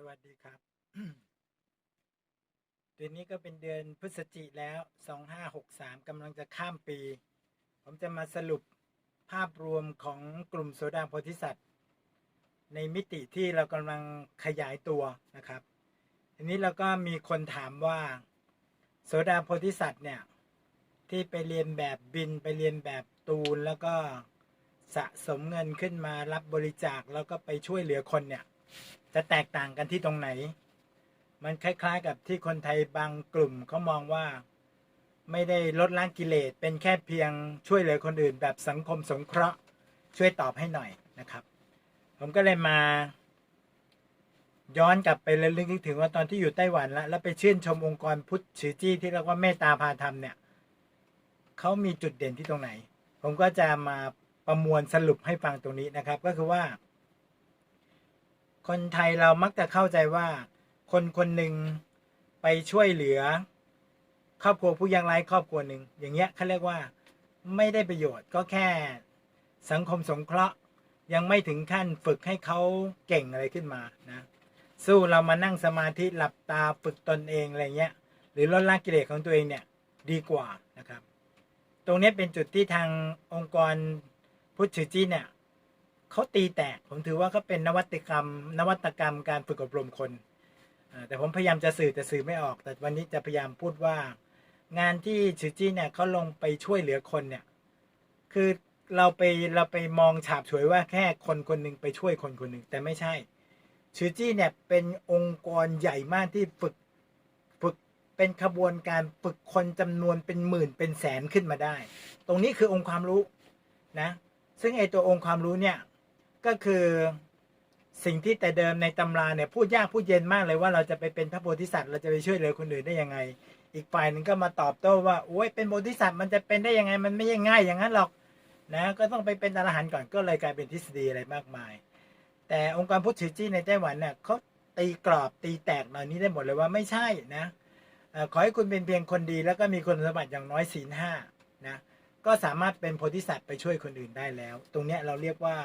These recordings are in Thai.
สวัสดีครับ เดือนนี้ก็เป็นเดือนพฤศจิแล้วสองห้าหกสามกำลังจะข้ามปี ผมจะมาสรุปภาพรวมของกลุ่มโซดาโพธิสัตว์ ในมิติที่เรากำลังขยายตัวนะครับ ทีนี้เราก็มีคนถามว่า โสดาโพธิสัตว์เนี่ย ที่ไปเรียนแบบบินไปเรียนแบบตูนแล้วก็สะสมเงินขึ้นมารับบริจาคแล้วก็ไปช่วยเหลือคนเนี่ย จะแตกต่างกันที่ตรงไหน มันคล้าย ๆ กับที่คนไทยบางกลุ่มเขามองว่าไม่ได้ลดล้างกิเลส เป็นแค่เพียงช่วยเหลือคนอื่น แบบสังคมสงเคราะห์ช่วยตอบให้หน่อยนะครับ ผมก็เลยมา ย้อนกลับไประลึกถึงว่าตอนที่อยู่ไต้หวันแล้วแล้วไปชื่นชมองค์กรพุทธชือจี้ที่เรียกว่าเมตตาพาธรรมเนี่ยเขามีจุดเด่นที่ตรงไหน ผมก็จะมาประมวลสรุปให้ฟังตรงนี้นะครับ ก็คือว่า คนไทยเรามักจะเข้าใจว่า คนคนหนึ่งไปช่วยเหลือ ครอบครัวผู้ยากไร้ครอบครัวหนึ่งอย่างเงี้ยเขาเรียกว่าไม่ได้ประโยชน์ก็แค่สังคมสงเคราะห์ยังไม่ถึงขั้นฝึกให้เขาเก่งอะไรขึ้นมานะสู้เรามานั่งสมาธิหลับตาฝึกตนเองอะไรเงี้ย หรือลดละกิเลสของตัวเองเนี่ยดีกว่านะครับ ตรงนี้เป็นจุดที่ทางองค์กรพุทธชือจีเนี่ย เขาตีแตก ผมถือว่าเขาเป็นนวัตกรรม นวัตกรรมการฝึกอบรมคน แต่ผมพยายามจะสื่อแต่สื่อไม่ออก แต่วันนี้จะพยายามพูดว่า งานที่ชือจี้เนี่ยเขาลงไปช่วยเหลือคนเนี่ย คือเราไปเราไปมองฉาบฉวยว่าแค่คนคนหนึ่งไปช่วยคนคนหนึ่งแต่ไม่ใช่ชือจี้เนี่ยเป็นองค์กรใหญ่มากที่ฝึกฝึกเป็นขบวนการฝึกคนจำนวนเป็นหมื่นเป็นแสนขึ้นมาได้ ตรงนี้คือองค์ความรู้นะ ซึ่งไอตัวองค์ความรู้เนี่ย ก็คือสิ่งที่แต่เดิมในตำราเนี่ยพูดยากพูดเย็นมากเลยว่าเราจะไปเป็นพระโพธิสัตว์เราจะไปช่วยเหลือคนอื่นได้ยังไง อีกฝ่ายหนึ่งก็มาตอบโต้ว่าโอ้ยเป็นโพธิสัตว์มันจะเป็นได้ยังไง มันไม่ใช่ง่ายอย่างนั้นหรอกนะก็ต้องไปเป็นอรหันต์ก่อนก็เลยกลายเป็นทฤษฎีอะไรมากมาย แต่องค์การพุทธชิจี้ในไต้หวันเนี่ยเขาตีกรอบตีแตกเหล่านี้ได้หมดเลยว่าไม่ใช่นะขอให้คุณเป็นเพียงคนดีแล้วก็มีคุณสมบัติอย่างน้อยศีลห้านะก็สามารถเป็นโพธิสัตว์ไปช่วยคนอื่นได้แล้ว ตรงเนี้ยเราเรียกว่า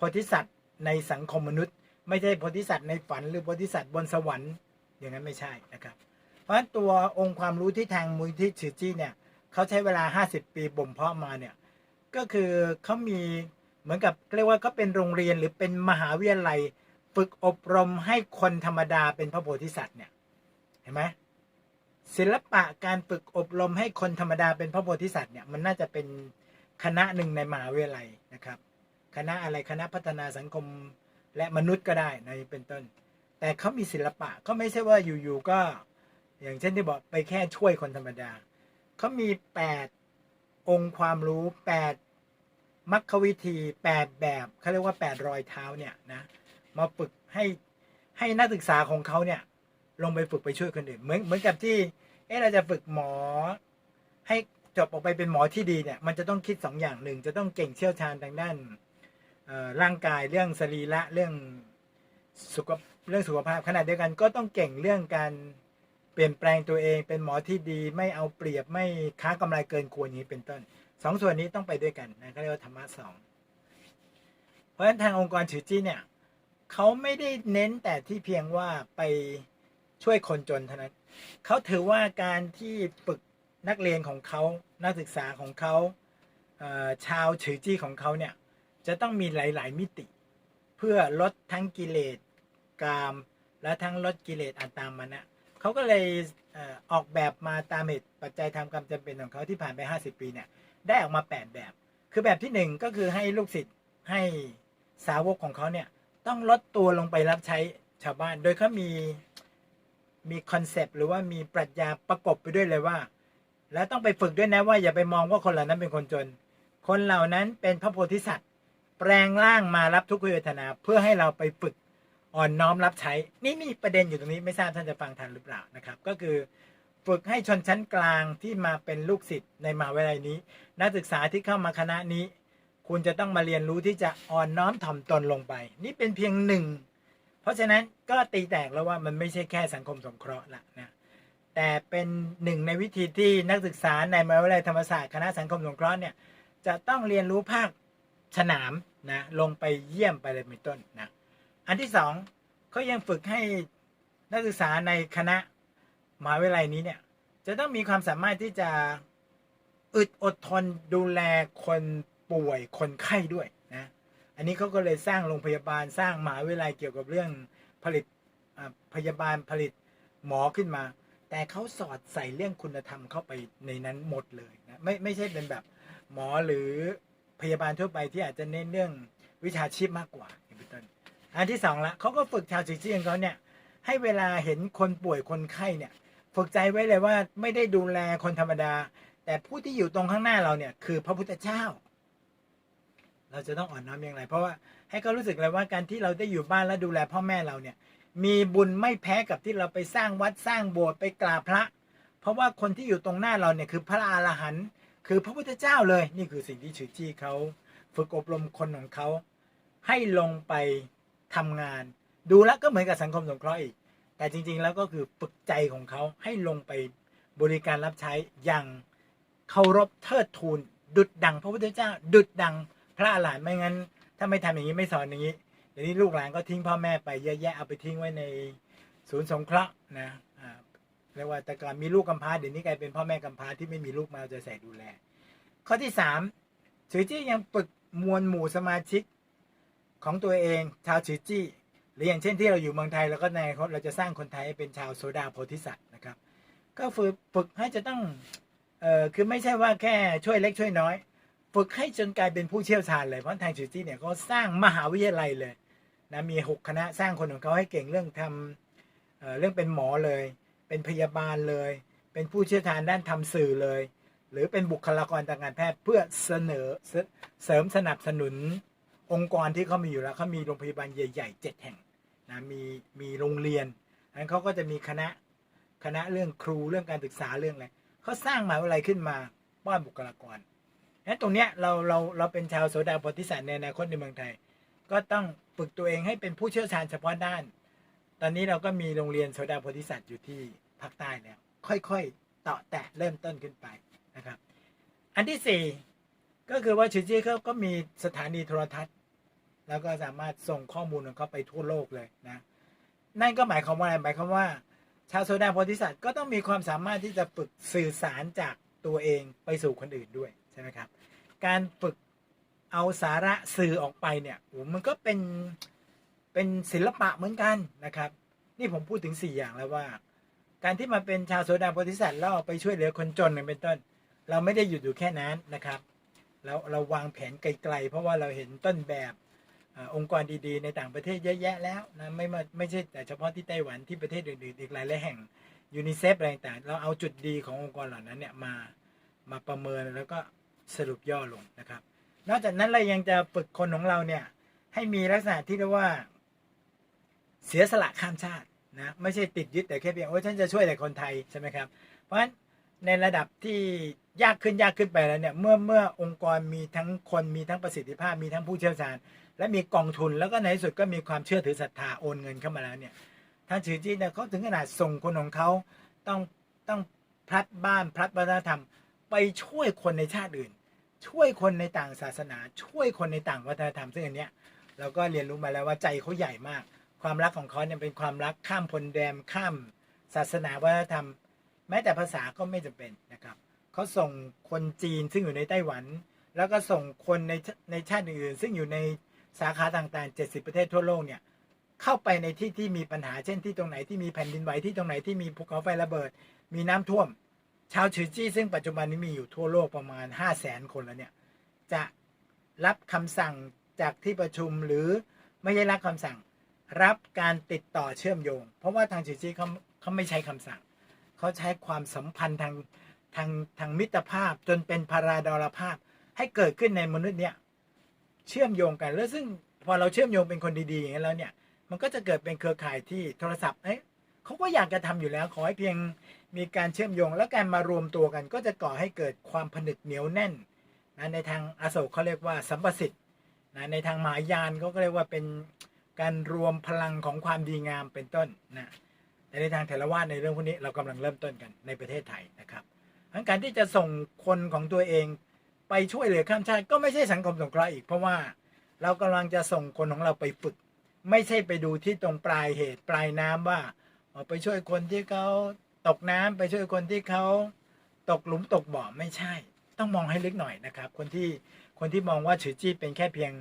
พธิสัตว์ในสังคมมนุษย์ ไม่ใช่โพธิสัตว์ในฝันหรือโพธิสัตว์บนสวรรค์อย่างนั้นไม่ใช่นะครับ เพราะฉะนั้นตัวองค์ความรู้ที่ทางมูลที่ชือจี้เนี่ยเขาใช้เวลา 50 ปีบ่มเพาะมาเนี่ยก็คือเขามีเหมือนกับเรียกว่าเขาเป็นโรงเรียนหรือเป็นมหาวิทยาลัย ฝึกอบรมให้คนธรรมดาเป็นพระโพธิสัตว์เนี่ยเห็นไหมศิลปะการฝึกอบรมให้คนธรรมดาเป็นพระโพธิสัตว์เนี่ยมันน่าจะเป็นคณะหนึ่งในมหาวิทยาลัยนะครับ คณะอะไรคณะพัฒนาสังคมและมนุษย์ก็ได้ในเป็นต้น แต่เขามีศิลปะเขาไม่ใช่ว่าอยู่ๆก็ อย่างเช่นที่บอกไปแค่ช่วยคนธรรมดาเขามีแปดองค์ความรู้แปดมรรควิธีแปดแบบเขาเรียกว่าแปดรอยเท้าเนี่ยนะมาฝึกให้ให้นักศึกษาของเขาเนี่ยลงไปฝึกไปช่วยคนอื่นเหมือนเหมือนกับที่เออเราจะฝึกหมอ ให้จบออกไปเป็นหมอที่ดีเนี่ย มันจะต้องคิดสองอย่างหนึ่งจะต้องเก่งเชี่ยวชาญทางด้าน ร่างกายเรื่องสรีระเรื่องสุขเรื่องสุขภาพขณะเดียวกันก็ต้องเก่งเรื่องการเปลี่ยนแปลงตัวเองเป็นหมอที่ดีไม่เอาเปรียบไม่ค้ากำไรเกินควรอย่างนี้เป็นต้นสองส่วนนี้ต้องไปด้วยกันนะเขาเรียกว่าธรรมะสองเพราะฉะนั้นทางองค์กรฉือจี้เนี่ยเขาไม่ได้เน้นแต่ที่เพียงว่าไปช่วยคนจนเท่านั้นเขาถือว่าการที่ฝึกนักเรียนของเขานักศึกษาของเขาชาวฉือจี้ของเขาเนี่ย จะต้องมีหลาย ๆ มิติ เพื่อลดทั้งกิเลสกาม และทั้งลดกิเลสอัตตามมานะเขาก็เลยออกแบบมาตามเหตุปัจจัยทำกรรมจำเป็นของเขาที่ผ่านไป 50 ปีเนี่ยได้ออกมา 8 แบบ คือแบบที่หนึ่งก็คือให้ลูกศิษย์ให้สาวกของเขาเนี่ยต้องลดตัวลงไปรับใช้ชาวบ้าน โดยเขามีมีคอนเซปต์หรือว่ามีปรัชญาประกบไปด้วยเลยว่า แล้วต้องไปฝึกด้วยนะว่าอย่าไปมองว่าคนเหล่านั้นเป็นคนจน คนเหล่านั้นเป็นพระโพธิสัตว์ แปลงร่างมารับทุกขเวทนา เพื่อให้เราไปฝึกอ่อนน้อมรับใช้ นี่มีประเด็นอยู่ตรงนี้ไม่ทราบท่านจะฟังทันหรือเปล่านะครับ ก็คือฝึกให้ชนชั้นกลางที่มาเป็นลูกศิษย์ในมหาวิทยาลัยนี้ นักศึกษาที่เข้ามาคณะนี้ คุณจะต้องมาเรียนรู้ที่จะอ่อนน้อมถ่อมตนลงไป นี่เป็นเพียงหนึ่ง เพราะฉะนั้นก็ตีแตกแล้วว่ามันไม่ใช่แค่สังคมสงเคราะห์ละนะแต่เป็นหนึ่งในวิธีที่นักศึกษาในมหาวิทยาลัยธรรมศาสตร์คณะสังคมสงเคราะห์เนี่ยจะต้องเรียนรู้ภาค สนามนะลงไปเยี่ยมไปเลยเป็นต้นนะอันที่สองเขายังฝึกให้นักศึกษาในคณะมหาวิทยาลัยนี้เนี่ย จะต้องมีความสามารถที่จะอึดอดทนดูแลคนป่วยคนไข้ด้วยนะอันนี้เขาก็เลยสร้างโรงพยาบาลสร้างมหาวิทยาลัยเกี่ยวกับเรื่องผลิตอ่าพยาบาลผลิตหมอขึ้นมา แต่เขาสอดใส่เรื่องคุณธรรมเข้าไปในนั้นหมดเลยนะไม่ไม่ใช่เป็นแบบหมอหรือ พยาบาลทั่วไปที่อาจจะเน้นเรื่องวิชาชีพมากกว่าเป็นต้นอันที่สองละเขาก็ฝึกชาวจีจีของเขาเนี่ยให้เวลาเห็นคนป่วยคนไข้เนี่ยฝึกใจไว้เลยว่าไม่ได้ดูแลคนธรรมดา แต่ผู้ที่อยู่ตรงข้างหน้าเราเนี่ยคือพระพุทธเจ้า เราจะต้องอ่อนน้อมอย่างไร เพราะว่าให้เขารู้สึกเลยว่าการที่เราได้อยู่บ้านและดูแลพ่อแม่เราเนี่ย มีบุญไม่แพ้กับที่เราไปสร้างวัดสร้างโบสถ์ไปกราบพระ เพราะว่าคนที่อยู่ตรงหน้าเราเนี่ยคือพระอรหันต์ คือพระพุทธเจ้าเลย นี่คือสิ่งที่ชื่อจี้เขาฝึกอบรมคนของเขา ให้ลงไปทำงาน ดูแล้วก็เหมือนกับสังคมสงเคราะห์อีก แต่จริง ๆ แล้วก็คือฝึกใจของเขาให้ลงไปบริการรับใช้อย่างเคารพเทิดทูนดุดดังพระพุทธเจ้า ดุดดังพระอรหันต์ไม่งั้น ถ้าไม่ทำอย่างนี้ไม่สอนอย่างนี้เดี๋ยวนี้ลูกหลานก็ทิ้งพ่อแม่ไปเยอะแยะเอาไปทิ้งไว้ในศูนย์สงเคราะห์นะ รียกว่าแต่ก่อนมีลูกกำพร้าเดี๋ยวนี้กลายเป็นพ่อแม่กำพร้าที่ไม่มีลูกมาเอาใจใส่ดูแล ข้อที่สามฉือจี้ยังฝึกมวลหมู่สมาชิกของตัวเองชาวฉือจี้หรืออย่างเช่นที่เราอยู่เมืองไทยแล้วก็ในเราจะสร้างคนไทยให้เป็นชาวโซดาโพธิสัตว์นะครับ ก็ฝึกฝึกให้จะต้องเอ่อคือไม่ใช่ว่าแค่ช่วยเล็กช่วยน้อย ฝึกให้จนกลายเป็นผู้เชี่ยวชาญเลยเพราะทางฉือจี้เนี่ยเขาสร้างมหาวิทยาลัยเลยนะมีหกคณะสร้างคนของเขาให้เก่งเรื่องทำเเรื่องเป็นหมอเลย เป็นพยาบาลเลย เป็นผู้เชี่ยวชาญด้านทำสื่อเลย หรือเป็นบุคลากรทางการแพทย์เพื่อเสนอเสริมสนับสนุนองค์กรที่เขามีอยู่แล้วเขามีโรงพยาบาลใหญ่ๆเจ็ดแห่งนะมีมีโรงเรียนนั้นเขาก็จะมีคณะคณะเรื่องครูเรื่องการศึกษาเรื่องอะไรเขาสร้างมหาวิทยาลัยขึ้นมาป้อนบุคลากรนั้นตรงเนี้ยเราเราเราเป็นชาวโสดาโพธิสัตว์ในอนาคตในเมืองไทย ก็ต้องฝึกตัวเองให้เป็นผู้เชี่ยวชาญเฉพาะด้าน ตอนนี้เราก็มีโรงเรียนโสดาโพธิสัตว์อยู่ที่ภาคใต้แล้ว ค่อยๆเต่อแตะเริ่มต้นขึ้นไปนะครับ อันที่สี่ก็คือว่าชิจิเขาก็มีสถานีโทรทัศน์ แล้วก็สามารถส่งข้อมูลของเขาไปทั่วโลกเลยนะนั่นก็หมายความว่าอะไรหมายความว่า ชาวโซดาโพธิสัตว์ก็ต้องมีความสามารถที่จะฝึกสื่อสารจากตัวเองไปสู่คนอื่นด้วยใช่ไหมครับ การฝึกเอาสาระสื่อออกไปเนี่ยโอ้มันก็เป็น เป็นศิลปะเหมือนกันนะครับ นี่ผมพูดถึงสี่อย่างแล้วว่า การที่มาเป็นชาวโซดาโพธิสัตว์แล้วเอาไปช่วยเหลือคนจนเป็นต้น เราไม่ได้หยุดอยู่แค่นั้นนะครับ เราเราวางแผนไกล ๆ เพราะว่าเราเห็นต้นแบบอองค์กรดีๆ ในต่างประเทศเยอะแยะแล้วนะไม่มาไม่ใช่แต่เฉพาะที่ไต้หวันที่ประเทศอื่นๆอีกหลายหลายแห่งยูนิเซฟอะไรต่างเราเอาจุดดีขององค์กรเหล่านั้นเนี่ยมามาประเมินแล้วก็สรุปย่อลงนะครับ นอกจากนั้นเรายังจะฝึกคนของเราเนี่ยให้มีลักษณะที่เรียกว่า เสียสละข้ามชาตินะไม่ใช่ติดยึดแต่แค่เพียงว่าฉันจะช่วยแต่คนไทยใช่ไหมครับ เพราะฉะนั้นในระดับที่ยากขึ้นยากขึ้นไปแล้วเนี่ยเมื่อเมื่อองค์กรมีทั้งคนมีทั้งประสิทธิภาพมีทั้งผู้เชี่ยวชาญ และมีกองทุนแล้วก็ในที่สุดก็มีความเชื่อถือศรัทธาโอนเงินเข้ามาแล้วเนี่ยท่านชือจีเนี่ยเขาถึงขนาดส่งคนของเขาต้องต้องพลัดบ้านพลัดวัฒนธรรม ไปช่วยคนในชาติอื่น ช่วยคนในต่างศาสนา ช่วยคนในต่างวัฒนธรรมซึ่งอันเนี้ยเราก็เรียนรู้มาแล้วว่าใจเขาใหญ่มาก ความรักของเขาเนี่ยเป็นความรักข้ามพรมแดนข้ามศาสนาวัฒนธรรม แม้แต่ภาษาก็ไม่จำเป็นนะครับเขาส่งคนจีนซึ่งอยู่ในไต้หวัน แล้วก็ส่งคนในในชาติอื่นซึ่งอยู่ในสาขาต่างๆ 70 ประเทศทั่วโลกเนี่ยเข้าไปในที่ที่มีปัญหาเช่นที่ตรงไหนที่มีแผ่นดินไหวที่ตรงไหนที่มีภูเขาไฟระเบิด มีน้ำท่วม ชาวฉือจี้ซึ่งปัจจุบันนี้มีอยู่ทั่วโลกประมาณ 5 0 0แสนคนแล้วเนี่ยจะรับคำสั่งจากที่ประชุมหรือไม่ได้รับคำสั่ง รับการติดต่อเชื่อมโยง เพราะว่าทางฉือจี้เขาเขาไม่ใช้คำสั่ง เขาใช้ความสัมพันธ์ทางทางทางมิตรภาพจนเป็นพาราดอลภาพ ให้เกิดขึ้นในมนุษย์เนี่ยเชื่อมโยงกันแล้วซึ่งพอเราเชื่อมโยงเป็นคนดีๆอย่างนี้แล้วเนี่ยมันก็จะเกิดเป็นเครือข่ายที่โทรศัพท์เอ๊ะเขาก็อยากจะทำอยู่แล้วขอให้เพียงมีการเชื่อมโยงแล้วการมารวมตัวกัน ก็จะก่อให้เกิดความผนึกเหนียวแน่นนะในทางอโศกเขาเรียกว่าสัมปสิทธิ์นะในทางมหายานเขาก็เรียกว่าเป็น การรวมพลังของความดีงามเป็นต้นนะแต่ในทางเทรวาในเรื่องพวกนี้เรากำลังเริ่มต้นกันในประเทศไทยนะครับทั้งการที่จะส่งคนของตัวเองไปช่วยเหลือข้ามชาติก็ไม่ใช่สังคมสงเคราะห์อีก เพราะว่าเรากำลังจะส่งคนของเราไปฝึก ไม่ใช่ไปดูที่ตรงปลายเหตุปลายน้ำว่าไปช่วยคนที่เขาตกน้ำไปช่วยคนที่เขาตกหลุมตกบ่อไม่ใช่ ต้องมองให้ลึกหน่อยนะครับ คนที่คนที่มองว่าฉือจี้เป็นแค่เพียง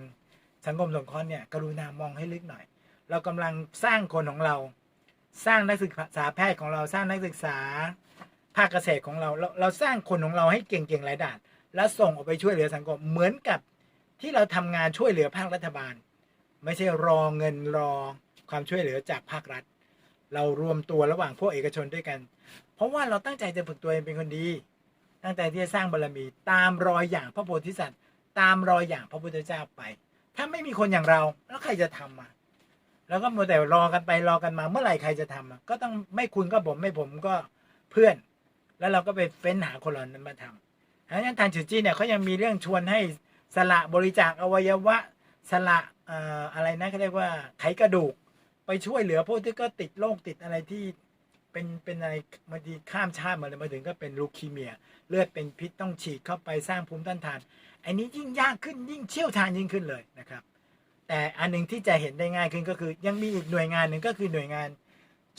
สังคมสงเคราะห์เนี่ยกรุณามองให้ลึกหน่อย เรากำลังสร้างคนของเรา สร้างนักศึกษาแพทย์ของเราสร้างนักศึกษา ภาคเกษตรของเราเรา เราสร้างคนของเราให้เก่งๆหลายด่าน แล้วส่งออกไปช่วยเหลือสังคมเหมือนกับที่เราทำงานช่วยเหลือภาครัฐบาล ไม่ใช่รอเงินรอความช่วยเหลือจากภาครัฐ เรารวมตัวระหว่างพวกเอกชนด้วยกัน เพราะว่าเราตั้งใจจะฝึกตัวเองเป็นคนดี ตั้งใจที่จะสร้างบารมี ตามรอยอย่างพระโพธิสัตว์ ตามรอยอย่างพระพุทธเจ้าไป ถ้าไม่มีคนอย่างเรา แล้วใครจะทำอะ แล้วก็มัวแต่รอกันไปรอกันมา เมื่อไหร่ใครจะทำอะก็ต้องไม่คุณก็ผมไม่ผมก็เพื่อน แล้วเราก็ไปเฟ้นหาคนเหล่านั้นมาทำดังนั้นทางจือจี้เนี่ยเขายังมีเรื่องชวนให้สละบริจาคอวัยวะสละอออะไรนะเขาเรียกว่าไขกระดูก ไปช่วยเหลือพวกที่ก็ติดโรคติดอะไรที่ เป็นเป็นอะไรบางทีข้ามชาติมาเลยมาถึงก็เป็นลูคีเมีย เลือดเป็นพิษต้องฉีดเข้าไปสร้างภูมิต้านทานอันนี้ยิ่งยากขึ้นยิ่งเชี่ยวชาญยิ่งขึ้นเลยนะครับ แต่อันหนึ่งที่จะเห็นได้ง่ายขึ้นก็คือยังมีอีกหน่วยงานหนึ่งก็คือหน่วยงาน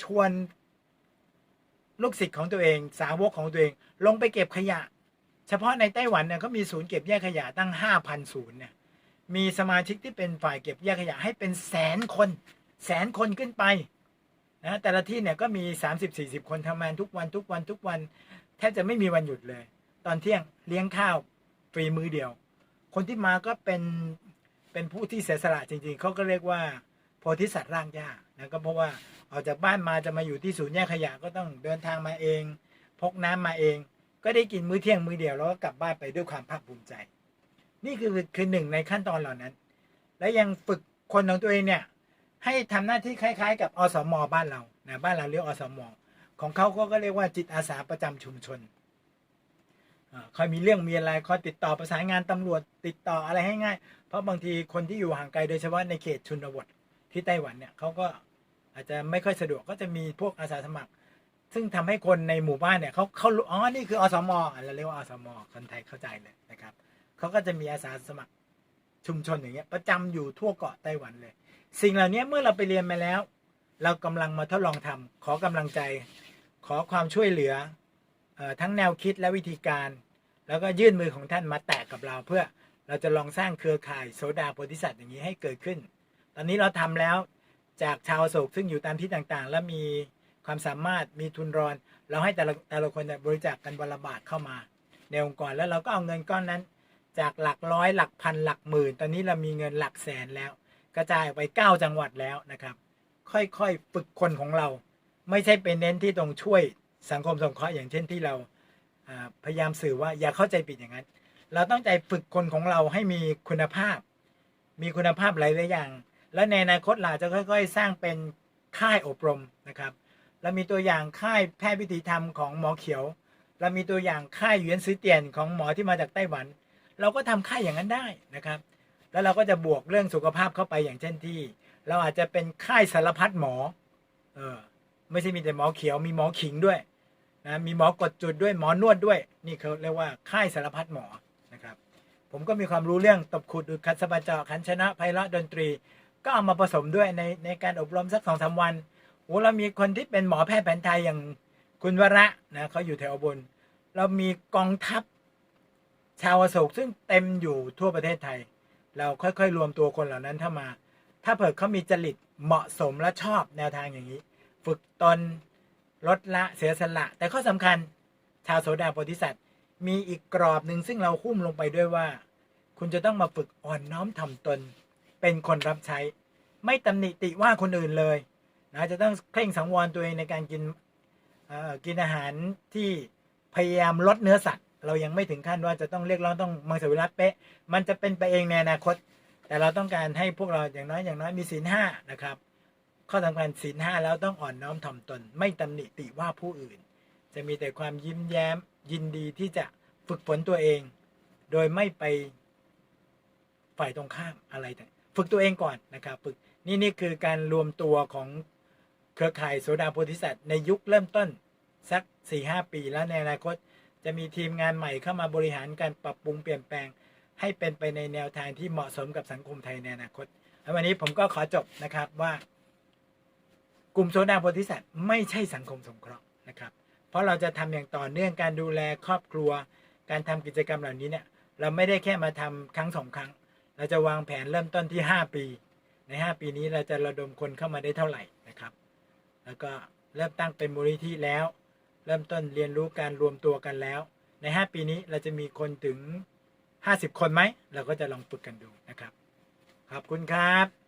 ชวนลูกศิษย์ของตัวเอง สาวกของตัวเอง ลงไปเก็บขยะ เฉพาะในไต้หวันเนี่ยเขามีศูนย์เก็บแยกขยะตั้งห้าพันศูนย์เนี่ยมีสมาชิกที่เป็นฝ่ายเก็บแยกขยะให้เป็นแสนคน แสนคนขึ้นไป นะแต่ละที่เนี่ยก็มี 30-40 คนทำงานทุกวันทุกวันทุกวันแทบจะไม่มีวันหยุดเลย ตอนเที่ยงเลี้ยงข้าวฟรีมือเดียว คนที่มาก็เป็นเป็นผู้ที่เสียสละจริงๆ เขาก็เรียกว่าโพธิสัตว์ร่างยากนะก็เพราะว่าออกจากบ้านมาจะมาอยู่ที่ศูนย์แยกขยะก็ต้องเดินทางมาเอง พกน้ำมาเอง ก็ได้กินมื้อเที่ยงมื้อเดียวแล้วก็กลับบ้านไปด้วยความภาคภูมิใจ นี่คือคือหนึ่งในขั้นตอนเหล่านั้น และยังฝึกคนของตัวเองเนี่ย ให้ทำหน้าที่คล้าย ๆ กับอสมบ้านเรานะบ้านเราเรียกอสมของเขาก็เรียกว่าจิตอาสาประจำชุมชนอาคอยมีเรื่องมีอะไรคอยติดต่อประสานงานตำรวจติดต่ออะไรให้ง่าย เพราะบางทีคนที่อยู่ห่างไกลโดยเฉพาะในเขตชนบทที่ไต้หวันเนี่ยเขาก็อาจจะไม่ค่อยสะดวกก็จะมีพวกอาสาสมัคร ซึ่งทำให้คนในหมู่บ้านเนี่ยเขาเขาอ๋อนี่คืออสมอะเราเรียกว่าอสมคนไทยเข้าใจเลยนะครับเขาก็จะมีอาสาสมัครชุมชนอย่างเงี้ยประจำอยู่ทั่วเกาะไต้หวันเลย สิ่งเหล่านี้เมื่อเราไปเรียนมาแล้ว เรากำลังมาทดลองทำขอกำลังใจ ขอความช่วยเหลืออทั้งแนวคิดและวิธีการ แล้วก็ยื่นมือของท่านมาแตะกับเราเพื่อเราจะลองสร้างเครือข่ายโสดาโพธิสัตว์อย่างนี้ให้เกิดขึ้น ตอนนี้เราทำแล้วจากชาวโศกซึ่งอยู่ตามที่ต่างๆ และมีความสามารถมีทุนรอน เราให้แต่ละแต่ละคนบริจาคกันวันละบาทเข้ามา ในองค์กรแล้วเราก็เอาเงินก้อนนั้น จากหลักร้อยหลักพันหลักหมื่น ตอนนี้เรามีเงินหลักแสนแล้ว ระจายไปเก้าจังหวัดแล้วนะครับ ค่อยๆฝึกคนของเรา ไม่ใช่ไปเน้นที่ตรงช่วยสังคมสงเคราะห์อย่างเช่นที่เราพยายามสื่อว่าอย่าเข้าใจผิดอย่างนั้น เราต้องใจฝึกคนของเราให้มีคุณภาพ มีคุณภาพหลายๆอย่าง แล้วในอนาคตเราจะค่อย ๆ สร้างเป็นค่ายอบรมนะครับเรามีตัวอย่างค่ายแพทย์วิถีธรรมของหมอเขียว เรามีตัวอย่างค่ายเหวียนซื้อเตียนของหมอที่มาจากไต้หวัน เราก็ทำค่ายอย่างนั้นได้นะครับ แล้วเราก็จะบวกเรื่องสุขภาพเข้าไปอย่างเช่นที่ เราอาจจะเป็นค่ายสารพัดหมอ เออ ไม่ใช่มีแต่หมอเขียวมีหมอขิงด้วยนะมีหมอกดจุดด้วยหมอนวดด้วย นี่เขาเรียกว่าค่ายสารพัดหมอนะครับ ผมก็มีความรู้เรื่องตบขุดดูดคัดสะบัดเจาะขันชนะไพเราะดนตรี ก็เอามาผสมด้วยในในการอบรมสักสองสาวันโอ้เรามีคนที่เป็นหมอแพทย์แผนไทยอย่างคุณวระนะเขาอยู่แถวบน เรามีกองทัพชาวอโศกซึ่งเต็มอยู่ทั่วประเทศไทย เราค่อยๆ รวมตัวคนเหล่านั้นเข้ามา ถ้าเผื่อเขามีจริตเหมาะสมและชอบแนวทางอย่างนี้ ฝึกตนลดละเสียสละ แต่ข้อสำคัญชาวโสดาโพธิสัตว์ มีอีกกรอบหนึ่งซึ่งเราหุ้มลงไปด้วยว่า คุณจะต้องมาฝึกอ่อนน้อมถ่อมตน เป็นคนรับใช้ ไม่ตำหนิติว่าคนอื่นเลยนะจะต้องเคร่งสังวรตัวเองในการกินกินอาหารที่พยายามลดเนื้อสัตว์ เรายังไม่ถึงขั้นว่าจะต้องเรียกร้องต้องมังสวิรัตเป๊ะ มันจะเป็นไปเองในอนาคต แต่เราต้องการให้พวกเราอย่างน้อยอย่างน้อยมีศีลห้านะครับ ข้อสำคัญศีลห้าแล้วต้องอ่อนน้อมถ่อมตน ไม่ตำหนิติว่าผู้อื่น จะมีแต่ความยิ้มแย้มยินดีที่จะฝึกฝนตัวเอง โดยไม่ไปฝ่ายตรงข้ามอะไรแต่ฝึกตัวเองก่อนนะครับฝึกนี่นี่คือการรวมตัวของเครือข่ายโสดาโพธิสัตว์ในยุคเริ่มต้นสักสี่ห้าปีแล้วในอนาคต จะมีทีมงานใหม่เข้ามาบริหารการปรับปรุงเปลี่ยนแปลง ให้เป็นไปในแนวทางที่เหมาะสมกับสังคมไทยในอนาคตวันนี้ผมก็ขอจบนะครับว่ากลุ่มโซดาโพธิสัตว์ไม่ใช่สังคมสงเคราะห์นะครับ เพราะเราจะทำอย่างต่อเนื่องการดูแลครอบครัว การทำกิจกรรมเหล่านี้เนี่ย เราไม่ได้แค่มาทำครั้งสองครั้ง เราจะวางแผนเริ่มต้นที่ 5 ปี ใน 5 ปีนี้เราจะระดมคนเข้ามาได้เท่าไหร่นะครับ แล้วก็เริ่มตั้งเป็นมูลนิธิแล้ว เริ่มต้นเรียนรู้การรวมตัวกันแล้ว ใน 5 ปีนี้เราจะมีคนถึง 50 คนไหม เราก็จะลองฝึกกันดูนะครับ ขอบคุณครับ